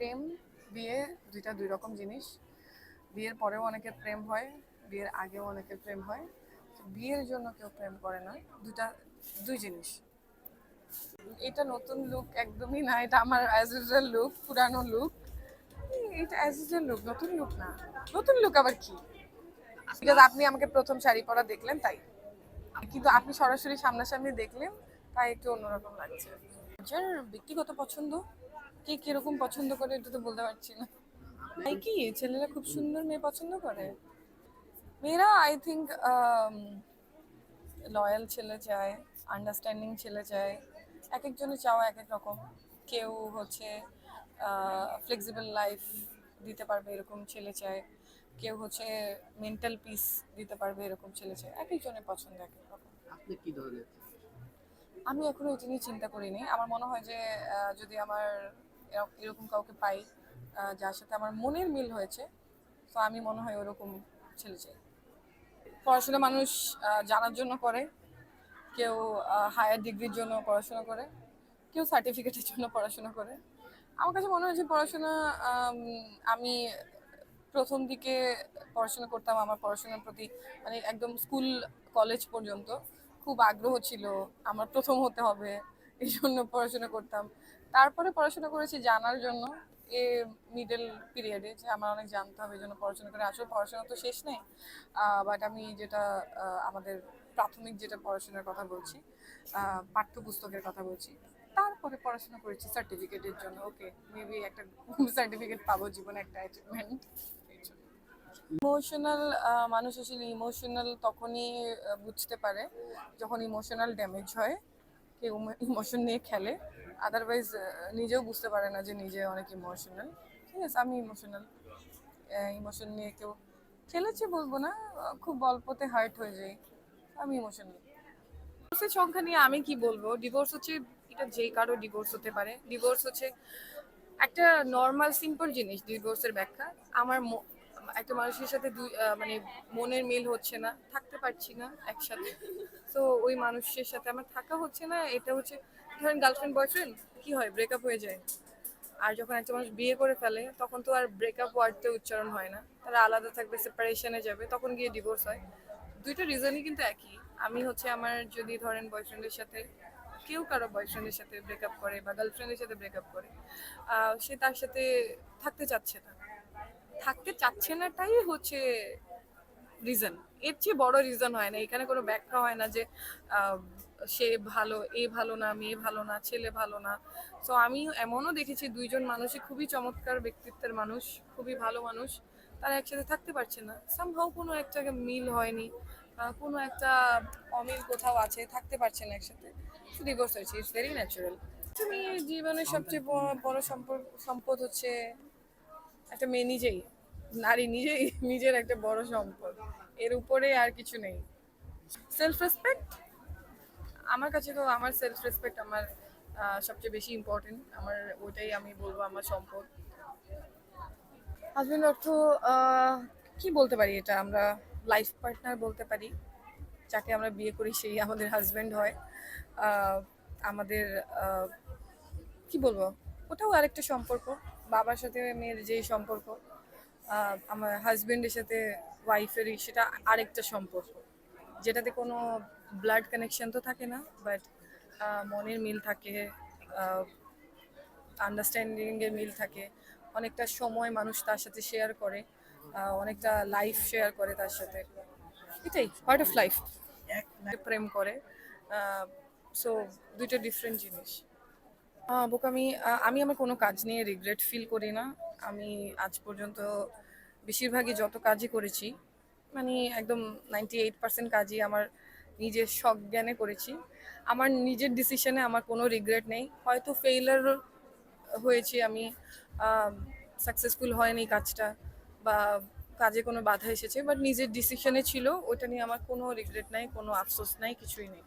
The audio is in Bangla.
প্রেম, বিয়ে, দুইটা দুই রকম জিনিস। বিয়ের পরেও অনেকের প্রেম হয়, বিয়ের আগেও অনেকের প্রেম হয়। বিয়ের জন্য কেউ প্রেম করে না দুটা দুই জিনিস। এটা নতুন লুক একদমই না, এটা আমার অ্যাজ ইউজুয়াল লুক পুরানো লুক এটা অ্যাজ ইউজুয়াল লুক নতুন লুক না। নতুন লুক আবার কি? বিকজ আপনি আমাকে প্রথম শাড়ি পরা দেখলেন, তাই। কিন্তু আপনি সরাসরি সামনাসামনি দেখলেন, তাই একটু অন্যরকম লাগছে। যার ব্যক্তিগত পছন্দ? কে কীরকম পছন্দ করে এটা তো বলতে পারছি না। তাই কি? ছেলেরা খুব সুন্দর মেয়ে পছন্দ করে? মেয়েরা আই থিঙ্ক লয়াল ছেলে চায় আন্ডারস্ট্যান্ডিং ছেলে চায় এক একজনের চাওয়া এক এক রকম। কেউ হচ্ছে ফ্লেক্সিবল লাইফ দিতে পারবে এরকম ছেলে চায় কেউ হচ্ছে মেন্টাল পিস দিতে পারবে এরকম ছেলে চায় এক একজনের পছন্দ এক এক রকম। আপনি কি ধরনের? আমি এখনও এটা নিয়ে চিন্তা করিনি। আমার মনে হয় যে যদি আমার এরকম কাউকে পাই যার সাথে আমার মনের মিল হয়েছে, তো আমি মনে হয় ওরকম ছেলে চাই। পড়াশোনা মানুষ জানার জন্য করে, কেউ হায়ার ডিগ্রির জন্য পড়াশোনা করে, কেউ সার্টিফিকেটের জন্য পড়াশোনা করে। আমার কাছে মনে হয়েছে পড়াশোনা আমি প্রথম দিকে পড়াশোনা করতাম, আমার পড়াশোনার প্রতি মানে একদম স্কুল, কলেজ পর্যন্ত খুব আগ্রহ ছিল, আমার প্রথম হতে হবে এই জন্য পড়াশোনা করতাম। তারপরে পড়াশোনা করেছি জানার জন্য, এ মিডল পিরিয়ডে যে আমার অনেক জানতে হবে, এই জন্য পড়াশোনা করে। আসলে পড়াশোনা তো শেষ নেই বাট আমি যেটা আমাদের প্রাথমিক যেটা পড়াশোনার কথা বলছি পাঠ্যপুস্তকের কথা বলছি, তারপরে পড়াশোনা করেছি সার্টিফিকেটের জন্য। ওকে মেবি একটা সার্টিফিকেট পাবো, জীবনে একটা অ্যাচিভমেন্ট ইমোশনাল মানুষ আসলে ইমোশনাল তখনই বুঝতে পারে যখন ইমোশনাল ড্যামেজ হয়। কেউ ইমোশন নিয়ে খেলে। আদারওয়াইজ নিজেও বুঝতে পারে না যে নিজে অনেক ইমোশনাল ঠিক আছে, আমি ইমোশনাল ইমোশন নিয়ে কেউ খেলেছে বলব না খুব অল্পতে হার্ট হয়ে যায়। আমি ইমোশনাল ডিভোর্সের সংখ্যা নিয়ে আমি কি বলব? ডিভোর্স হচ্ছে, এটা যে কারও ডিভোর্স হতে পারে। ডিভোর্স হচ্ছে একটা নর্মাল সিম্পল জিনিস ডিভোর্সের ব্যাখ্যা। আমার একটা মানুষের সাথে দুই মানে মনের মিল হচ্ছে না, থাকতে পারছি না একসাথে। তো ওই মানুষের সাথে আমার থাকা হচ্ছে না, এটা হচ্ছে, ধরেন গার্লফ্রেন্ড বয়ফ্রেন্ড কি হয়? ব্রেকআপ হয়ে যায়। আর যখন একটা মানুষ বিয়ে করে ফেলে, তখন তো আর ব্রেকআপ ওয়ার্ডটা উচ্চারণ হয় না। তারা আলাদা থাকবে সেপারেশনে যাবে, তখন গিয়ে ডিভোর্স হয়। দুইটা রিজনই কিন্তু একই। আমি হচ্ছে আমার যদি ধরেন বয়ফ্রেন্ডের সাথে, কেউ কারও বয়ফ্রেন্ডের সাথে ব্রেকআপ করে বা গার্লফ্রেন্ডের সাথে ব্রেকআপ করে সে তার সাথে থাকতে চাচ্ছে না। থাকতে চাচ্ছে নাটাই হচ্ছে রিজন এর চেয়ে বড় রিজন হয় না। এখানে কোনো ব্যাখ্যা হয় না যে সে ভালো এ ভালো না মেয়ে ভালো না ছেলে ভালো না। তো আমি এমনও দেখেছি দুইজন মানুষই খুবই চমৎকার ব্যক্তিত্বের মানুষ খুবই ভালো মানুষ। তারা একসাথে থাকতে পারছে না। সামহাও কোনো একটা মিল হয়নি কোনো একটা অমিল কোথাও আছে থাকতে পারছে না একসাথে। ডিভোর্স হয়েছে। ইটস ভেরি ন্যাচারাল তুমি জীবনের সবচেয়ে বড় সম্পদ হচ্ছে একটা মেয়ে নিজেই। নারী নিজেই নিজের একটা বড় সম্পদ। এর উপরে আর কিছু নেই। সেলফ রেসপেক্ট আমার কাছে তো আমার সেলফ রেসপেক্ট আমার সবচেয়ে বেশি ইম্পর্টেন্ট আমার ওইটাই আমি বলব আমার সম্পদ। হাজবেন্ড অর্থ কি বলতে পারি এটা? আমরা লাইফ পার্টনার বলতে পারি। যাকে আমরা বিয়ে করি সেই আমাদের হাজবেন্ড হয়। আমাদের কি বলব? ওটাও আরেকটা সম্পর্ক। বাবার সাথে মেয়ের যেই সম্পর্ক। আমার হাজবেন্ডের সাথে ওয়াইফেরই সেটা আরেকটা সম্পর্ক। যেটাতে কোনো ব্লাড কানেকশন তো থাকে না বাট মনের মিল থাকে আন্ডারস্ট্যান্ডিংয়ের মিল থাকে। অনেকটা সময় মানুষ তার সাথে শেয়ার করে অনেকটা লাইফ শেয়ার করে তার সাথে। এটাই পার্ট অফ লাইফ প্রেম করে সো দুইটা ডিফারেন্ট জিনিস। বোকামি আমি আমার কোনো কাজ নিয়ে রিগ্রেট ফিল করি না। আমি আজ পর্যন্ত বেশিরভাগই যত কাজই করেছি মানে একদম নাইনটি এইট পার্সেন্ট কাজই আমার নিজের শখ জ্ঞানে করেছি। আমার নিজের ডিসিশনে আমার কোনো রিগ্রেট নেই। হয়তো ফেইলার হয়েছি, আমি সাকসেসফুল হয়নি কাজটা বা কাজে কোনো বাধা এসেছে বাট নিজের ডিসিশনে ছিল ওটা নিয়ে আমার কোনো রিগ্রেট নাই, কোনো আফসোস নাই, কিছুই নেই।